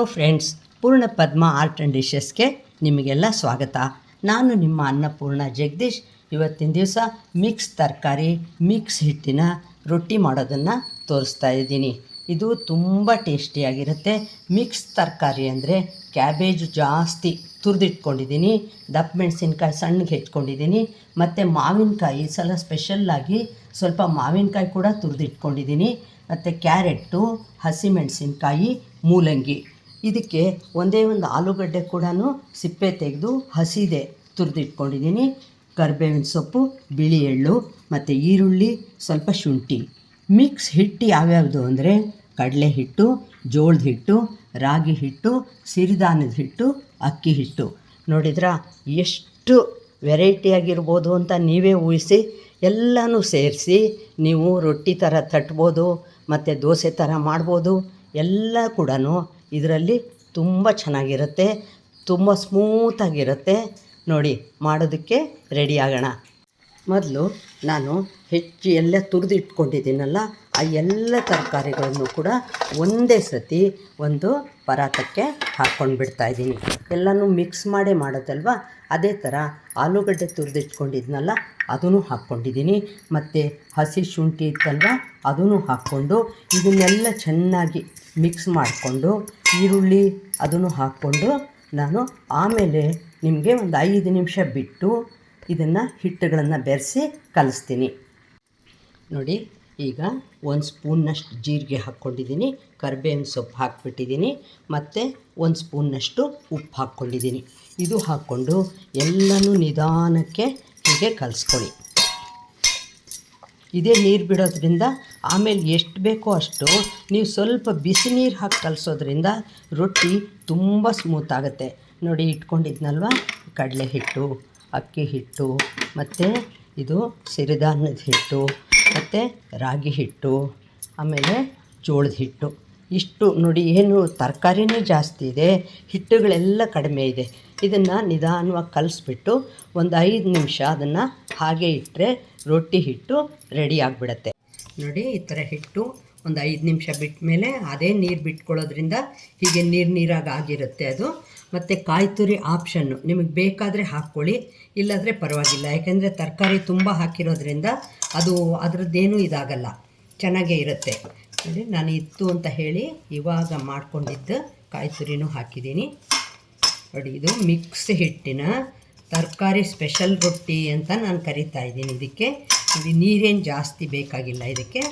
Hello friends ಪೂರ್ಣ ಪದ್ಮ art and ಡಿಶಸ್ಗೆ ನಿಮಗೆಲ್ಲ ಸ್ವಾಗತ. ನಾನು ನಿಮ್ಮ ಅನ್ನಪೂರ್ಣ ಜಗದೀಶ್. ಇವತ್ತಿನ ದಿವಸ ಮಿಕ್ಸ್ ತರಕಾರಿ, ಮಿಕ್ಸ್ ಹಿಟ್ಟಿನ ರೊಟ್ಟಿ ಮಾಡೋದನ್ನು ತೋರಿಸ್ತಾ ಇದ್ದೀನಿ. ಇದು ತುಂಬ ಟೇಸ್ಟಿಯಾಗಿರುತ್ತೆ ಮಿಕ್ಸ್ ತರಕಾರಿ ಅಂದರೆ ಕ್ಯಾಬೇಜ್ ಜಾಸ್ತಿ ತುರಿದಿಟ್ಕೊಂಡಿದ್ದೀನಿ. ದಪ್ಪ ಮೆಣಸಿನ್ಕಾಯಿ ಸಣ್ಣಗೆ ಹೆಚ್ಕೊಂಡಿದ್ದೀನಿ. ಮತ್ತು ಮಾವಿನಕಾಯಿ ಸಲ ಸ್ಪೆಷಲ್ಲಾಗಿ ಸ್ವಲ್ಪ ಮಾವಿನಕಾಯಿ ಕೂಡ ತುರಿದಿಟ್ಕೊಂಡಿದ್ದೀನಿ. ಮತ್ತು ಕ್ಯಾರೆಟ್ಟು ಹಸಿಮೆಣಸಿನ್ಕಾಯಿ ಮೂಲಂಗಿ. ಇದಕ್ಕೆ ಒಂದೇ ಒಂದು ಆಲೂಗಡ್ಡೆ ಕೂಡ ಸಿಪ್ಪೆ ತೆಗೆದು ಹಸಿದೆ ತುರಿದಿಟ್ಕೊಂಡಿದ್ದೀನಿ. ಕರ್ಬೇವಿನ ಸೊಪ್ಪು, ಬಿಳಿ ಎಳ್ಳು ಮತ್ತು ಈರುಳ್ಳಿ, ಸ್ವಲ್ಪ ಶುಂಠಿ. ಮಿಕ್ಸ್ ಹಿಟ್ಟು ಯಾವ್ಯಾವುದು ಅಂದರೆ ಕಡಲೆ ಹಿಟ್ಟು, ಜೋಳದ ಹಿಟ್ಟು, ರಾಗಿ ಹಿಟ್ಟು, ಸಿರಿಧಾನ್ಯದ ಹಿಟ್ಟು, ಅಕ್ಕಿ ಹಿಟ್ಟು. ನೋಡಿದ್ರಾ, ಎಷ್ಟು ವೆರೈಟಿಯಾಗಿರ್ಬೋದು ಅಂತ ನೀವೇ ಊಹಿಸಿ, ಎಲ್ಲನೂ ಸೇರಿಸಿ ನೀವು ರೊಟ್ಟಿ ಥರ ತಟ್ಬೋದು, ಮತ್ತು ದೋಸೆ ಥರ ಮಾಡ್ಬೋದು, ಎಲ್ಲ ಕೂಡ ಇದರಲ್ಲಿ ತುಂಬ ಚೆನ್ನಾಗಿರುತ್ತೆ, ತುಂಬ ಸ್ಮೂತಾಗಿರುತ್ತೆ ನೋಡಿ, ಮಾಡೋದಕ್ಕೆ ರೆಡಿ ಆಗೋಣ. ಮೊದಲು ನಾನು ಹೆಚ್ಚು ಎಲ್ಲ ತುರಿದು ಇಟ್ಕೊಂಡಿದ್ದೀನಲ್ಲ, ಆ ಎಲ್ಲ ತರಕಾರಿಗಳನ್ನು ಕೂಡ ಒಂದೇ ಸತಿ ಒಂದು ಪರಾತಕ್ಕೆ ಹಾಕ್ಕೊಂಡು ಬಿಡ್ತಾಯಿದ್ದೀನಿ ಎಲ್ಲನೂ ಮಿಕ್ಸ್ ಮಾಡೇ ಮಾಡೋದಲ್ವ ಅದೇ ಥರ ಆಲೂಗಡ್ಡೆ ತುರಿದಿಟ್ಕೊಂಡಿದ್ನಲ್ಲ ಅದನ್ನು ಹಾಕ್ಕೊಂಡಿದ್ದೀನಿ. ಮತ್ತು ಹಸಿ ಶುಂಠಿ ಇತ್ತಲ್ವ, ಅದನ್ನು ಹಾಕ್ಕೊಂಡು ಇದನ್ನೆಲ್ಲ ಚೆನ್ನಾಗಿ ಮಿಕ್ಸ್ ಮಾಡಿಕೊಂಡು ಈರುಳ್ಳಿ ಅದನ್ನು ಹಾಕ್ಕೊಂಡು ನಾನು ಆಮೇಲೆ ನಿಮಗೆ ಒಂದು ಐದು ನಿಮಿಷ ಬಿಟ್ಟು ಇದನ್ನು ಹಿಟ್ಟುಗಳನ್ನು ಬೆರೆಸಿ ಕಲಿಸ್ತೀನಿ. ನೋಡಿ ಈಗ ಒಂದು ಸ್ಪೂನ್ನಷ್ಟು ಜೀರಿಗೆ ಹಾಕ್ಕೊಂಡಿದ್ದೀನಿ, ಕರಿಬೇವಿನ ಸೊಪ್ಪು ಹಾಕ್ಬಿಟ್ಟಿದ್ದೀನಿ, ಮತ್ತು ಒಂದು ಸ್ಪೂನ್ನಷ್ಟು ಉಪ್ಪು ಹಾಕ್ಕೊಂಡಿದ್ದೀನಿ. ಇದು ಹಾಕ್ಕೊಂಡು ಎಲ್ಲನೂ ನಿಧಾನಕ್ಕೆ ಹೀಗೆ ಕಲಿಸ್ಕೊಳ್ಳಿ. ಇದೇ ನೀರು ಬಿಡೋದ್ರಿಂದ, ಆಮೇಲೆ ಎಷ್ಟು ಬೇಕೋ ಅಷ್ಟು ನೀವು ಸ್ವಲ್ಪ ಬಿಸಿ ನೀರು ಹಾಕಿ ಕಲಿಸೋದ್ರಿಂದ ರೊಟ್ಟಿ ತುಂಬ ಸ್ಮೂತ್ ಆಗುತ್ತೆ. ನೋಡಿ, ಇಟ್ಕೊಂಡಿದ್ನಲ್ವ? ಕಡಲೆ ಹಿಟ್ಟು ಅಕ್ಕಿ ಹಿಟ್ಟು ಮತ್ತು ಇದು ಸಿರಿಧಾನ್ಯದ ಹಿಟ್ಟು ಮತ್ತು ರಾಗಿ ಹಿಟ್ಟು, ಆಮೇಲೆ ಜೋಳದ ಹಿಟ್ಟು. ಇಷ್ಟು ನೋಡಿ ಏನು ತರಕಾರಿನೇ ಜಾಸ್ತಿ ಇದೆ, ಹಿಟ್ಟುಗಳೆಲ್ಲ ಕಡಿಮೆ ಇದೆ. ಇದನ್ನು ನಿಧಾನವಾಗಿ ಕಲಿಸ್ಬಿಟ್ಟು ಒಂದು ಐದು ನಿಮಿಷ ಅದನ್ನು ಹಾಗೆ ಇಟ್ಟರೆ ರೊಟ್ಟಿ ಹಿಟ್ಟು ರೆಡಿ ಆಗಿಬಿಡತ್ತೆ. ನೋಡಿ, ಈ ಥರ ಹಿಟ್ಟು ಒಂದು ಐದು ನಿಮಿಷ ಬಿಟ್ಟ ಮೇಲೆ ಅದೇ ನೀರು ಬಿಟ್ಕೊಳ್ಳೋದ್ರಿಂದ ಹೀಗೆ ನೀರು ನೀರಾಗಿ ಆಗಿರುತ್ತೆ ಅದು. ಮತ್ತು ಕಾಯಿ ತುರಿ ಆಪ್ಷನ್ನು ನಿಮಗೆ ಬೇಕಾದರೆ ಹಾಕ್ಕೊಳ್ಳಿ, ಇಲ್ಲಾದರೆ ಪರವಾಗಿಲ್ಲ. ಯಾಕೆಂದರೆ ತರಕಾರಿ ತುಂಬ ಹಾಕಿರೋದ್ರಿಂದ ಅದು ಅದರದ್ದೇನೂ ಇದಾಗಲ್ಲ. ಚೆನ್ನಾಗೇ ಇರುತ್ತೆ. ನೋಡಿ ನಾನು ಇತ್ತು ಅಂತ ಹೇಳಿ ಇವಾಗ ಮಾಡ್ಕೊಂಡಿದ್ದು ಕಾಯಿ ತುರಿನೂ ಹಾಕಿದ್ದೀನಿ. ನೋಡಿ, ಇದು ಮಿಕ್ಸ್ ಹಿಟ್ಟಿನ ತರಕಾರಿ ಸ್ಪೆಷಲ್ ರೊಟ್ಟಿ ಅಂತ ನಾನು ಕರಿತಾ ಇದ್ದೀನಿ ಇದಕ್ಕೆ. ಇದು ನೀರೇನು ಜಾಸ್ತಿ ಬೇಕಾಗಿಲ್ಲ ಇದಕ್ಕೆ.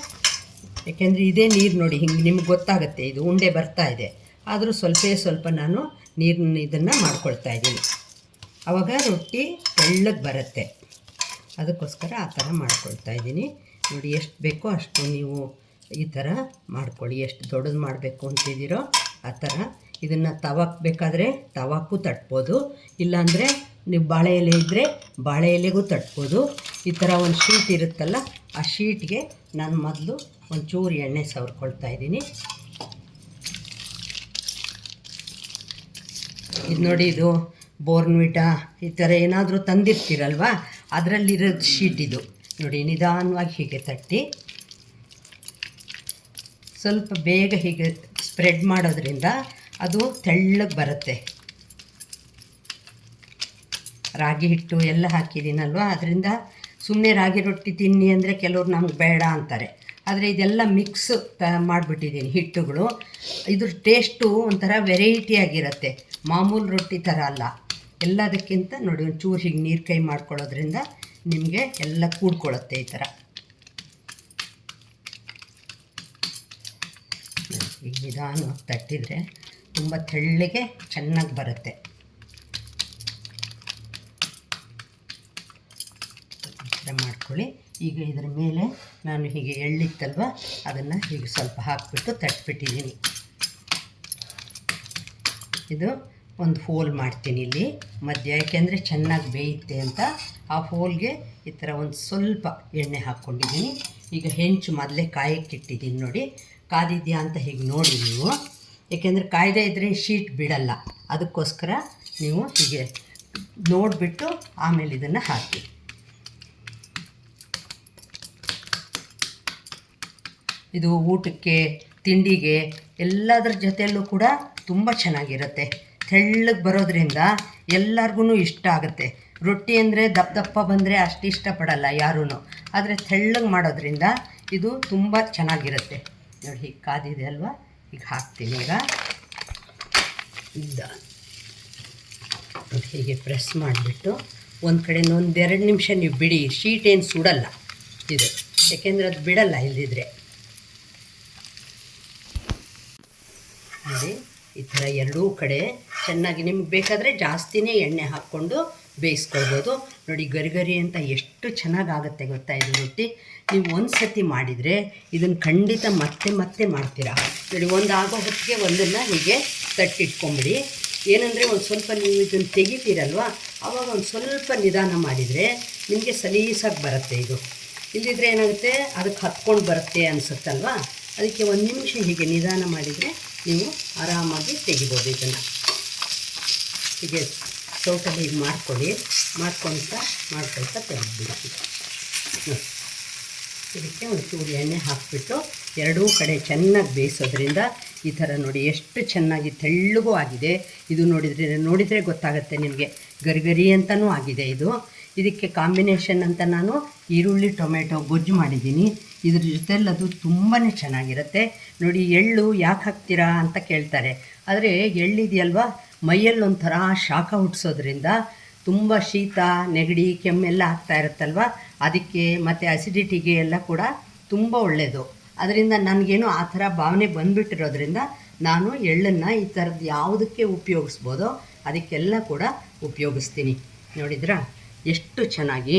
ಯಾಕೆಂದರೆ ಇದೇ ನೀರು ನೋಡಿ, ಹಿಂಗೆ ನಿಮ್ಗೆ ಗೊತ್ತಾಗುತ್ತೆ, ಇದು ಉಂಡೆ ಬರ್ತಾ ಇದೆ. ಆದರೂ ಸ್ವಲ್ಪ ಸ್ವಲ್ಪ ನಾನು ನೀರನ್ನ ಇದನ್ನು ಮಾಡ್ಕೊಳ್ತಾ ಇದ್ದೀನಿ. ಆವಾಗ ರೊಟ್ಟಿ ತೆಳ್ಳಗೆ ಬರುತ್ತೆ. ಅದಕ್ಕೋಸ್ಕರ ಆ ಥರ ಮಾಡ್ಕೊಳ್ತಾ ಇದ್ದೀನಿ. ನೋಡಿ ಎಷ್ಟು ಬೇಕೋ ಅಷ್ಟು ನೀವು ಈ ಥರ ಮಾಡ್ಕೊಳ್ಳಿ. ಎಷ್ಟು ದೊಡ್ಡದು ಮಾಡಬೇಕು ಅಂತಿದ್ದೀರೋ ಆ ಥರ ಇದನ್ನು ತವಾಕ್ ಬೇಕಾದರೆ ತಟ್ಬೋದು. ಇಲ್ಲಾಂದರೆ ನೀವು ಬಾಳೆ ಎಲೆ ಇದ್ದರೆ ಬಾಳೆ ಎಲೆಗೂ ತಟ್ಬೋದು. ಈ ಥರ ಒಂದು ಶೀಟ್ ಇರುತ್ತಲ್ಲ, ಆ ಶೀಟ್ಗೆ ನಾನು ಮೊದಲು ಒಂಚೂರು ಎಣ್ಣೆ ಸವರ್ಕೊಳ್ತಾ ಇದ್ದೀನಿ. ಇದು ನೋಡಿ ಇದು ಬೋರ್ನ್ವಿಟಾ ಈ ಥರ ಏನಾದರೂ ತಂದಿರ್ತೀರಲ್ವ? ಅದರಲ್ಲಿರೋದು ಶೀಟ್ ಇದು. ನೋಡಿ, ನಿಧಾನವಾಗಿ ಹೀಗೆ ತಟ್ಟಿ. ಸ್ವಲ್ಪ ಬೇಗ ಹೀಗೆ ಸ್ಪ್ರೆಡ್ ಮಾಡೋದ್ರಿಂದ ಅದು ತೆಳ್ಳಗೆ ಬರುತ್ತೆ. ರಾಗಿ ಹಿಟ್ಟು ಎಲ್ಲ ಹಾಕಿದ್ದೀನಲ್ವ? ಅದರಿಂದ ಸುಮ್ಮನೆ ರಾಗಿ ರೊಟ್ಟಿ ತಿನ್ನಿ ಅಂದರೆ ಕೆಲವ್ರು ನಮ್ಗೆ ಬೇಡ ಅಂತಾರೆ. ಆದರೆ ಇದೆಲ್ಲ ಮಿಕ್ಸ್ ತ ಮಾಡಿಬಿಟ್ಟಿದ್ದೀನಿ ಹಿಟ್ಟುಗಳು. ಇದ್ರ ಟೇಸ್ಟು ಒಂಥರ ವೆರೈಟಿ ಆಗಿರುತ್ತೆ. ಮಾಮೂಲು ರೊಟ್ಟಿ ಥರ ಅಲ್ಲ. ಎಲ್ಲದಕ್ಕಿಂತ ನೋಡಿ ಒಂಚೂರು ಹೀಗೆ ನೀರು ಕೈ ಮಾಡ್ಕೊಳ್ಳೋದ್ರಿಂದ ನಿಮಗೆ ಎಲ್ಲ ಕೂಡ್ಕೊಳ್ಳುತ್ತೆ ಈ ಥರ. ಈಗ ನಿಧಾನವಾಗಿ ತಟ್ಟಿದರೆ ತುಂಬ ತೆಳ್ಳಗೆ ಚೆನ್ನಾಗಿ ಬರುತ್ತೆ. ಮಾಡ್ಕೊಳ್ಳಿ. ಈಗ ಇದರ ಮೇಲೆ ನಾನು ಹೀಗೆ ಎಳ್ಳಿತ್ತಲ್ವ, ಅದನ್ನು ಹೀಗೆ ಸ್ವಲ್ಪ ಹಾಕಿಬಿಟ್ಟು ತಟ್ಬಿಟ್ಟಿದ್ದೀನಿ. ಇದು ಒಂದು ಹೋಲ್ ಮಾಡ್ತೀನಿ ಇಲ್ಲಿ. ಮಧ್ಯ, ಯಾಕೆಂದರೆ ಚೆನ್ನಾಗಿ ಬೇಯುತ್ತೆ ಅಂತ ಆ ಹೋಲ್ಗೆ ಈ ಥರ ಒಂದು ಸ್ವಲ್ಪ ಎಣ್ಣೆ ಹಾಕ್ಕೊಂಡಿದ್ದೀನಿ. ಈಗ ಹೆಂಚು ಮೊದಲೇ ಕಾಯಕ್ಕೆ ಇಟ್ಟಿದ್ದೀನಿ ನೋಡಿ. ಕಾದಿದೆಯಾ ಅಂತ ಹೀಗೆ ನೋಡಿ ನೀವು. ಏಕೆಂದರೆ ಕಾಯ್ದೆ ಇದ್ದರೆ ಶೀಟ್ ಬಿಡಲ್ಲ. ಅದಕ್ಕೋಸ್ಕರ ನೀವು ಹೀಗೆ ನೋಡಿಬಿಟ್ಟು ಆಮೇಲೆ ಇದನ್ನು ಹಾಕಿ. ಇದು ಊಟಕ್ಕೆ, ತಿಂಡಿಗೆ ಎಲ್ಲದರ ಜೊತೆಯಲ್ಲೂ ಕೂಡ ತುಂಬ ಚೆನ್ನಾಗಿರುತ್ತೆ. ತೆಳ್ಳಗೆ ಬರೋದ್ರಿಂದ ಎಲ್ಲರಿಗೂ ಇಷ್ಟ ಆಗುತ್ತೆ. ರೊಟ್ಟಿ ಅಂದರೆ ದಪ್ಪ ದಪ್ಪ ಬಂದರೆ ಅಷ್ಟು ಇಷ್ಟಪಡಲ್ಲ ಯಾರೂ ಆದರೆ ತೆಳ್ಳಗೆ ಮಾಡೋದ್ರಿಂದ ಇದು ತುಂಬ ಚೆನ್ನಾಗಿರುತ್ತೆ. ನೋಡಿ, ಹೀಗೆ ಕಾದಿದೆ ಅಲ್ವಾ? ಈಗ ಹಾಕ್ತೀನಿ ಈಗ. ಇದ್ದ. ಹೀಗೆ ಪ್ರೆಸ್ ಮಾಡಿಬಿಟ್ಟು ಒಂದು ಕಡೆ ಒಂದೆರಡು ನಿಮಿಷ ನೀವು ಬಿಡಿ, ಶೀಟ್ ಏನು ಸುಡಲ್ಲ ಇದು. ಯಾಕೆಂದರೆ ಅದು ಬಿಡಲ್ಲ ಇಲ್ಲದಿದ್ರೆ ನೋಡಿ, ಈ ಥರ ಎರಡೂ ಕಡೆ ಚೆನ್ನಾಗಿ ನಿಮ್ಗೆ ಬೇಕಾದರೆ ಜಾಸ್ತಿನೇ ಎಣ್ಣೆ ಹಾಕ್ಕೊಂಡು ಬೇಯಿಸ್ಕೊಳ್ಬೋದು. ನೋಡಿ ಗರಿ ಗರಿ ಅಂತ ಎಷ್ಟು ಚೆನ್ನಾಗಾಗುತ್ತೆ ಗೊತ್ತಾ ಇದು ರೊಟ್ಟಿ? ನೀವು ಒಂದು ಸತಿ ಮಾಡಿದರೆ ಇದನ್ನು ಖಂಡಿತ ಮತ್ತೆ ಮತ್ತೆ ಮಾಡ್ತೀರಾ. ನೋಡಿ ಒಂದು ಆಗೋ ಹೊತ್ತಿಗೆ ಒಂದನ್ನು ಹೀಗೆ ತಟ್ಟಿಟ್ಕೊಂಬಿಡಿ. ಏನಂದರೆ ಒಂದು ಸ್ವಲ್ಪ ನೀವು ಇದನ್ನು ತೆಗಿತೀರಲ್ವ? ಆವಾಗ ಒಂದು ಸ್ವಲ್ಪ ನಿಧಾನ ಮಾಡಿದರೆ ನಿಮಗೆ ಸಲೀಸಾಗಿ ಬರುತ್ತೆ ಇದು. ಇಲ್ಲದಿದ್ದರೆ ಏನಾಗುತ್ತೆ? ಅದಕ್ಕೆ ಹತ್ಕೊಂಡು ಬರುತ್ತೆ ಅನಿಸುತ್ತಲ್ವಾ? ಅದಕ್ಕೆ ಒಂದು ನಿಮಿಷ ಹೀಗೆ ನಿಧಾನ ಮಾಡಿದರೆ ನೀವು ಆರಾಮಾಗಿ ತೆಗಿಬೋದು ಇದನ್ನು. ಹೀಗೆ ಸೌಟಲ್ಲಿ ಹೀಗೆ ಮಾಡ್ಕೊಳ್ಳಿ ಮಾಡ್ಕೊಳ್ತಾ ಮಾಡ್ಕೊಳ್ತಾ ತೆಗೆದ್ಬಿಡ್ತೀವಿ. ಇದಕ್ಕೆ ಒಂದು ಚೂರು ಎಣ್ಣೆ ಹಾಕಿಬಿಟ್ಟು ಎರಡೂ ಕಡೆ ಚೆನ್ನಾಗಿ ಬೇಯಿಸೋದ್ರಿಂದ ಈ ಥರ ನೋಡಿ ಎಷ್ಟು ಚೆನ್ನಾಗಿ ತೆಳ್ಳಗೂ ಆಗಿದೆ. ಇದು ನೋಡಿದರೆ ನೋಡಿದರೆ ಗೊತ್ತಾಗುತ್ತೆ ನಿಮಗೆ. ಗರಿಗರಿ ಅಂತಲೂ ಆಗಿದೆ ಇದು. ಇದಕ್ಕೆ ಕಾಂಬಿನೇಷನ್ ಅಂತ ನಾನು ಈರುಳ್ಳಿ, ಟೊಮೆಟೊ, ಗೊಜ್ಜು ಮಾಡಿದ್ದೀನಿ. ಇದ್ರ ಜೊತೆಲಿ ಅದು ತುಂಬಾ ಚೆನ್ನಾಗಿರುತ್ತೆ. ನೋಡಿ ಎಳ್ಳು ಯಾಕೆ ಹಾಕ್ತೀರಾ ಅಂತ ಕೇಳ್ತಾರೆ. ಆದರೆ ಎಳ್ಳಿದೆಯಲ್ವಾ ಮೈಯಲ್ಲಿ ಒಂಥರ ಶಾಖ ಹುಟ್ಟಿಸೋದ್ರಿಂದ ತುಂಬ ಶೀತ, ನೆಗಡಿ, ಕೆಮ್ಮೆಲ್ಲ ಆಗ್ತಾ ಇರುತ್ತಲ್ವ? ಅದಕ್ಕೆ ಮತ್ತು ಅಸಿಡಿಟಿಗೆ ಎಲ್ಲ ಕೂಡ ತುಂಬ ಒಳ್ಳೆಯದು ಅದರಿಂದ ನನಗೇನು ಆ ಥರ ಭಾವನೆ ಬಂದುಬಿಟ್ಟಿರೋದ್ರಿಂದ ನಾನು ಎಳ್ಳನ್ನು ಈ ಥರದ್ದು ಯಾವುದಕ್ಕೆ ಉಪಯೋಗಿಸ್ಬೋದೋ, ಅದಕ್ಕೆಲ್ಲ ಕೂಡ ಉಪಯೋಗಿಸ್ತೀನಿ. ನೋಡಿದ್ರಾ? ಎಷ್ಟು ಚೆನ್ನಾಗಿ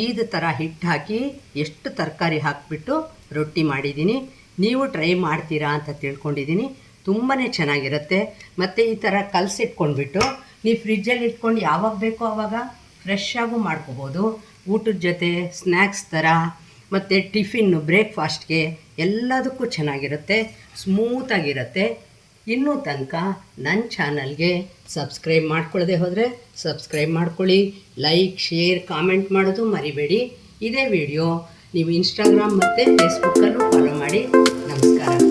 ಐದು ಥರ ಹಿಟ್ಟು ಹಾಕಿ ಎಷ್ಟು ತರಕಾರಿ ಹಾಕಿಬಿಟ್ಟು ರೊಟ್ಟಿ ಮಾಡಿದ್ದೀನಿ. ನೀವು ಟ್ರೈ ಮಾಡ್ತೀರಾ ಅಂತ ತಿಳ್ಕೊಂಡಿದ್ದೀನಿ. ತುಂಬಾ ಚೆನ್ನಾಗಿರುತ್ತೆ. ಮತ್ತು ಈ ಥರ ಕಲಸಿಟ್ಕೊಂಡ್ಬಿಟ್ಟು ನೀವು ಫ್ರಿಜ್ಜಲ್ಲಿ ಇಟ್ಕೊಂಡು ಯಾವಾಗ ಬೇಕೋ ಆವಾಗ ಫ್ರೆಶ್ ಆಗು ಮಾಡ್ಕೋಬೋದು. ಊಟದ ಜೊತೆ ಸ್ನ್ಯಾಕ್ಸ್ ಥರ ಮತ್ತು ಟಿಫಿನ್ನು ಬ್ರೇಕ್ಫಾಸ್ಟ್ಗೆ ಎಲ್ಲದಕ್ಕೂ ಚೆನ್ನಾಗಿರುತ್ತೆ ಸ್ಮೂತಾಗಿರುತ್ತೆ ಇನ್ನೂ ತನಕ ನನ್ನ ಚಾನಲ್ಗೆ ಸಬ್ಸ್ಕ್ರೈಬ್ ಮಾಡ್ಕೊಳ್ಳದೆ ಹೋದರೆ ಸಬ್ಸ್ಕ್ರೈಬ್ ಮಾಡ್ಕೊಳ್ಳಿ, ಲೈಕ್, ಶೇರ್, ಕಾಮೆಂಟ್ ಮಾಡೋದು ಮರಿಬೇಡಿ. ಇದೇ ವಿಡಿಯೋ ನೀವು ಇನ್ಸ್ಟಾಗ್ರಾಮ್ ಮತ್ತು ಫೇಸ್ಬುಕ್ಕಲ್ಲೂ ಫಾಲೋ ಮಾಡಿ. ನಮಸ್ಕಾರ.